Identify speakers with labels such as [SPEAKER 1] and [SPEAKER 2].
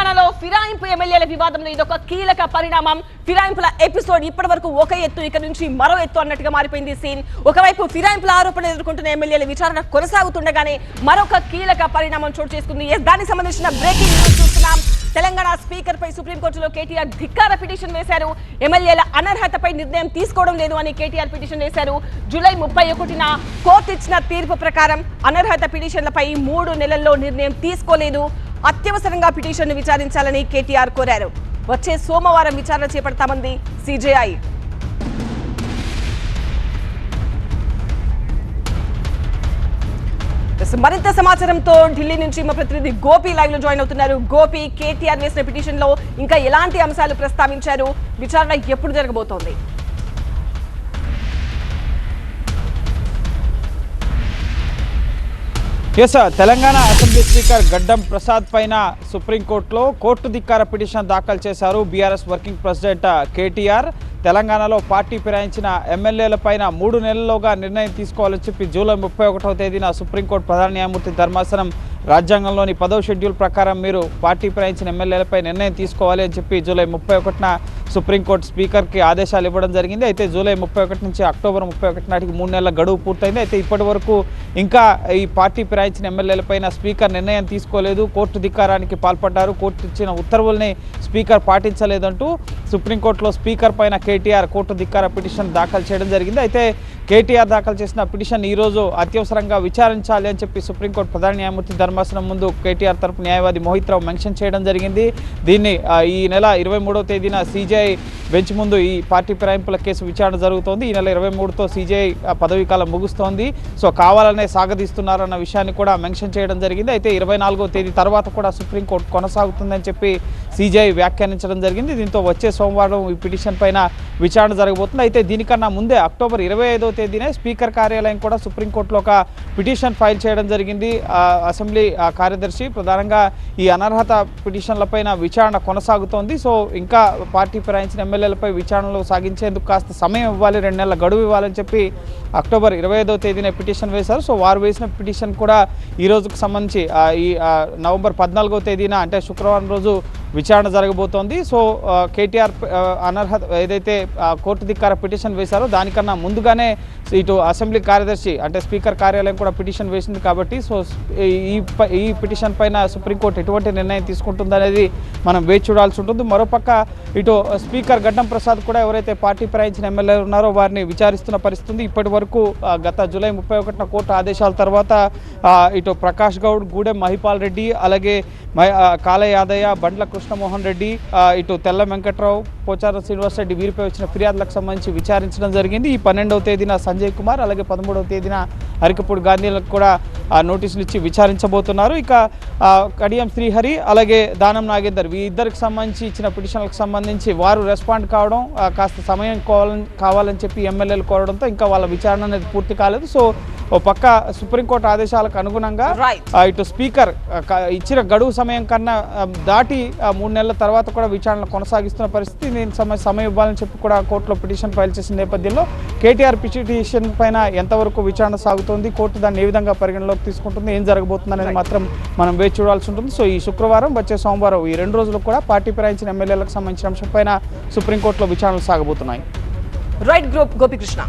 [SPEAKER 1] తెలంగాణలో ఫిరాయింపు ఎమ్మెల్యేల వివాదంలో ఇదొక కీలక పరిణామం. ఫిరాయింపుల ఎపిసోడ్ ఇప్పటి వరకు ఒక ఎత్తు ఇక నుంచి మరో ఎత్తు అన్నట్టుగా మారిపోయింది సీన్. ఒకవైపు ఫిరాయింపుల ఆరోపణలు ఎదుర్కొంటున్న ఎమ్మెల్యేల విచారణ కొనసాగుతుండగానే మరొక కీలక పరిణామం చోటు చేసుకుంది. దానికి సంబంధించిన బ్రేకింగ్ న్యూస్ చూస్తున్నాం. తెలంగాణ స్పీకర్ పై సుప్రీంకోర్టులో కేటీఆర్ ధిక్కార పిటిషన్ వేశారు. ఎమ్మెల్యేల అనర్హతపై నిర్ణయం తీసుకోవడం లేదు అని కేటీఆర్ పిటిషన్ వేశారు. జూలై ముప్పై ఒకటిన కోర్టు ఇచ్చిన తీర్పు ప్రకారం అనర్హత పిటిషన్లపై మూడు నెలల్లో నిర్ణయం తీసుకోలేదు. అత్యవసరంగా పిటిషన్ను విచారించాలని కేటీఆర్ కోరారు. వచ్చే సోమవారం విచారణ చేపడతామంది సిజేఐ. మరింత సమాచారంతో ఢిల్లీ నుంచి మా ప్రతినిధి గోపి లైవ్లో జాయిన్ అవుతున్నారు. గోపి కేటీఆర్ వేసిన పిటిషన్లో ఇంకా ఎలాంటి అంశాలు ప్రస్తావించారు? విచారణ ఎప్పుడు జరగబోతోంది?
[SPEAKER 2] ఎస్ తెలంగాణ అసెంబ్లీ స్పీకర్ గడ్డం ప్రసాద్ పైన సుప్రీంకోర్టులో కోర్టు ధిక్కార పిటిషన్ దాఖలు చేశారు బీఆర్ఎస్ వర్కింగ్ ప్రెసిడెంట్ కేటీఆర్. తెలంగాణలో పార్టీ ఫిరాయించిన ఎమ్మెల్యేల పైన మూడు నెలల్లోగా నిర్ణయం తీసుకోవాలని చెప్పి జూలై ముప్పై ఒకటవ తేదీన సుప్రీంకోర్టు ప్రధాన న్యాయమూర్తి ధర్మాసనం రాజ్యాంగంలోని పదవ షెడ్యూల్ ప్రకారం మీరు పార్టీ ఫిరాయించిన ఎమ్మెల్యేలపై నిర్ణయం తీసుకోవాలి అని చెప్పి జూలై ముప్పై ఒకటిన సుప్రీంకోర్టు స్పీకర్కి ఆదేశాలు ఇవ్వడం జరిగింది. అయితే జూలై ముప్పై ఒకటి నుంచి అక్టోబర్ ముప్పై ఒకటి నాటికి మూడు నెలల గడువు పూర్తయింది. అయితే ఇప్పటి వరకు ఇంకా ఈ పార్టీ ఫిరాయించిన ఎమ్మెల్యేలపైన స్పీకర్ నిర్ణయం తీసుకోలేదు. కోర్టు ధిక్కారానికి పాల్పడ్డారు. కోర్టు ఇచ్చిన ఉత్తర్వుల్ని స్పీకర్ పాటించలేదంటూ సుప్రీంకోర్టులో స్పీకర్ పైన కేటీఆర్ కోర్టు ధిక్కార పిటిషన్ దాఖలు చేయడం జరిగింది. అయితే కేటీఆర్ దాఖలు చేసిన పిటిషన్ ఈరోజు అత్యవసరంగా విచారించాలి అని చెప్పి సుప్రీంకోర్టు ప్రధాన న్యాయమూర్తి ధర్మాసనం ముందు కేటీఆర్ తరపు న్యాయవాది మోహిత్రావు మెన్షన్ చేయడం జరిగింది. దీన్ని ఈ నెల ఇరవై తేదీన తేదీన సీజీఐ బెంచ్ ముందు ఈ పార్టీ ఫిరాయింపుల కేసు విచారణ జరుగుతోంది. ఈ నెల ఇరవై మూడుతో సీజీఐ పదవీకాలం ముగుస్తోంది. సో కావాలనే సాగదీస్తున్నారన్న విషయాన్ని కూడా మెన్షన్ చేయడం జరిగింది. అయితే ఇరవై నాలుగో తేదీ తర్వాత కూడా సుప్రీంకోర్టు కొనసాగుతుందని చెప్పి సీజీఐ వ్యాఖ్యానించడం జరిగింది. దీంతో వచ్చే సోమవారం ఈ పిటిషన్ పైన విచారణ జరగబోతుంది. అయితే దీనికన్నా ముందే అక్టోబర్ ఇరవై ఐదో తేదీనే స్పీకర్ కార్యాలయం కూడా సుప్రీంకోర్టులో ఒక పిటిషన్ ఫైల్ చేయడం జరిగింది. అసెంబ్లీ కార్యదర్శి ప్రధానంగా ఈ అనర్హత పిటిషన్లపైన విచారణ కొనసాగుతోంది. సో ఇంకా పార్టీ ఫిరాయించిన ఎమ్మెల్యేలపై విచారణలు సాగించేందుకు కాస్త సమయం ఇవ్వాలి రెండు నెలల గడువు ఇవ్వాలని చెప్పి అక్టోబర్ ఇరవై ఐదో తేదీన పిటిషన్ వేశారు. సో వారు వేసిన పిటిషన్ కూడా ఈ రోజుకు సంబంధించి ఈ నవంబర్ పద్నాలుగో తేదీన అంటే శుక్రవారం రోజు విచారణ జరగబోతోంది. సో కేటీఆర్ అనర్హత ఏదైతే కోర్టు ధిక్కార పిటిషన్ వేశారో దానికన్నా ముందుగానే ఇటు అసెంబ్లీ కార్యదర్శి అంటే స్పీకర్ కార్యాలయం కూడా పిటిషన్ వేసింది కాబట్టి సో ఈ ఈ పిటిషన్ పైన సుప్రీంకోర్టు ఎటువంటి నిర్ణయం తీసుకుంటుందనేది మనం వేచి చూడాల్సి ఉంటుంది. మరోపక్క ఇటు స్పీకర్ గడ్డం ప్రసాద్ కూడా ఎవరైతే పార్టీ ప్రయాణించిన ఎమ్మెల్యే ఉన్నారో వారిని విచారిస్తున్న పరిస్థితి ఇప్పటి వరకు గత జూలై ముప్పై ఒకటిన కోర్టు ఆదేశాల తర్వాత ఇటు ప్రకాష్ గౌడ్ గూడెం మహిపాల్ రెడ్డి అలాగే మై- యాదయ్య బండ్ల కృష్ణమోహన్ రెడ్డి ఇటు తెల్ల వెంకట్రావు పోచారం శ్రీనివాస్ రెడ్డి వీరిపై వచ్చిన ఫిర్యాదులకు సంబంధించి విచారించడం జరిగింది. ఈ పన్నెండవ తేదీన సంజయ్ కుమార్ అలాగే పదమూడవ తేదీన అరికపూడి గాంధీలకు కూడా నోటీసులు ఇచ్చి విచారించబోతున్నారు. ఇక కడియం శ్రీహరి అలాగే దానం నాగేందర్ ఈ ఇద్దరికి సంబంధించి ఇచ్చిన పిటిషన్లకు సంబంధించి వారు రెస్పాండ్ కావడం కాస్త సమయం కావాలని కావాలని చెప్పి ఎమ్మెల్యేలు కోరడంతో ఇంకా వాళ్ళ విచారణ అనేది పూర్తి కాలేదు. సో ఓ పక్క సుప్రీంకోర్టు ఆదేశాలకు అనుగుణంగా ఇటు స్పీకర్ ఇచ్చిన గడువు సమయం కన్నా దాటి మూడు నెలల తర్వాత కూడా విచారణ కొనసాగిస్తున్న పరిస్థితి నేను సమయం సమయం ఇవ్వాలని చెప్పి కూడా కోర్టులో పిటిషన్ ఫైల్ చేసిన నేపథ్యంలో కేటీఆర్ పిటిషన్ పైన ఎంతవరకు విచారణ సాగుతోంది కోర్టు దాన్ని ఏ విధంగా పరిగణలోకి తీసుకుంటుంది ఏం జరగబోతుంది అనేది మాత్రం మనం వేచి చూడాల్సి ఉంటుంది. సో ఈ శుక్రవారం వచ్చే సోమవారం ఈ రెండు రోజులు కూడా పార్టీ ఫిరాయించిన ఎమ్మెల్యేలకు సంబంధించిన అంశంపైన సుప్రీంకోర్టులో విచారణలు సాగబోతున్నాయి.
[SPEAKER 1] Right group Gopikrishna